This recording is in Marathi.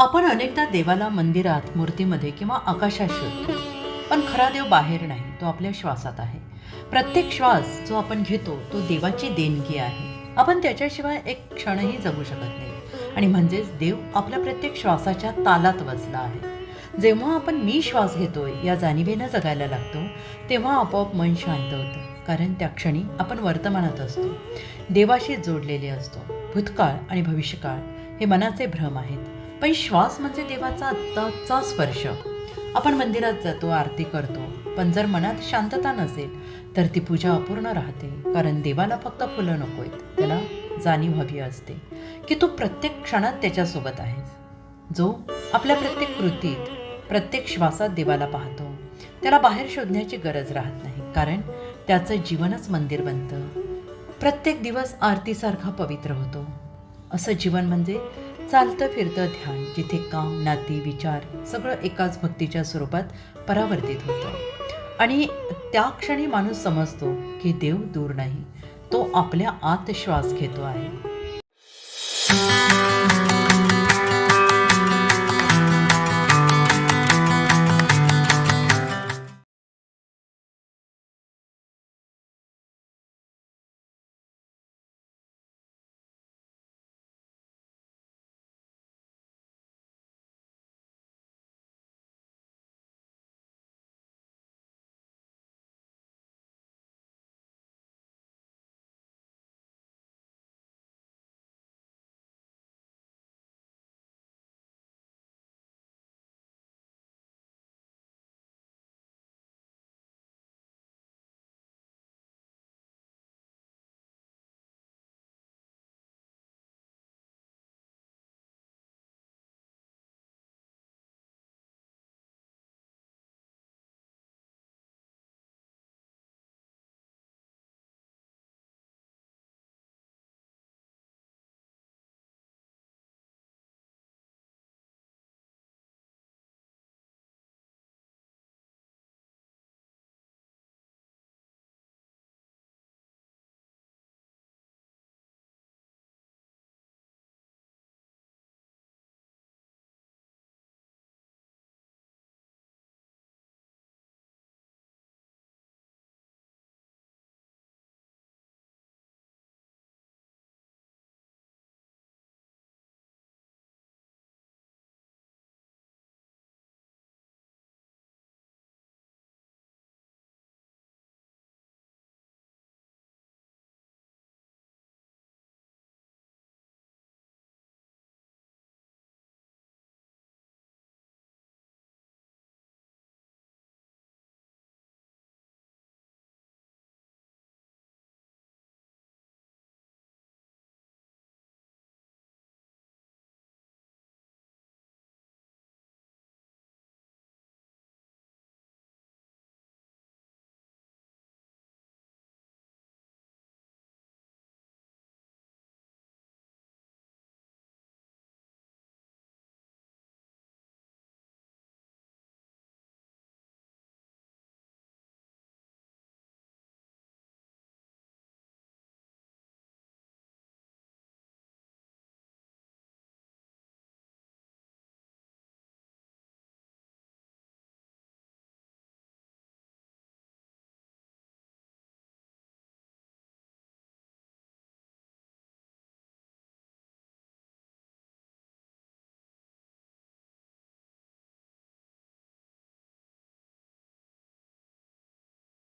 आपण अनेकदा देवाला मंदिरात मूर्तीमध्ये किंवा आकाशात शोधतो पण खरा देव बाहेर नाही तो आपल्या श्वासात आहे. प्रत्येक श्वास जो आपण घेतो तो देवाची देणगी आहे. आपण त्याच्याशिवाय एक क्षणही जगू शकत नाही. आणि म्हणजेच देव आपल्या प्रत्येक श्वासाच्या तालात वसला आहे. जेव्हा आपण मी श्वास घेतोय या जाणीवेनं जगायला लागतो तेव्हा आपोआप मन शांत होतं. कारण त्या क्षणी आपण वर्तमानात असतो. देवाशी जोडलेले असतो. भूतकाळ आणि भविष्यकाळ हे मनाचे भ्रम आहेत. पण श्वास म्हणजे देवाचा आत्ताचा स्पर्श. आपण मंदिरात जातो आरती करतो पण जर मनात शांतता नसेल तर ती पूजा अपूर्ण राहते कारण देवाला फक्त फुलं नकोयत त्याला जाणीव हवी असते की तू प्रत्येक क्षणात त्याच्यासोबत आहेस. जो आपल्या प्रत्येक कृतीत प्रत्येक श्वासात देवाला पाहतो त्याला बाहेर शोधण्याची गरज राहत नाही कारण त्याचं जीवनच मंदिर बनतं. प्रत्येक दिवस आरतीसारखा पवित्र होतो. असं जीवन म्हणजे चालतं फिरतं ध्यान जिथे काम नाती विचार सगळं एकाच भक्तीच्या स्वरूपात परावर्तित होतं. आणि त्या क्षणी माणूस समजतो की देव दूर नाही तो आपल्या आत श्वास घेतो आहे.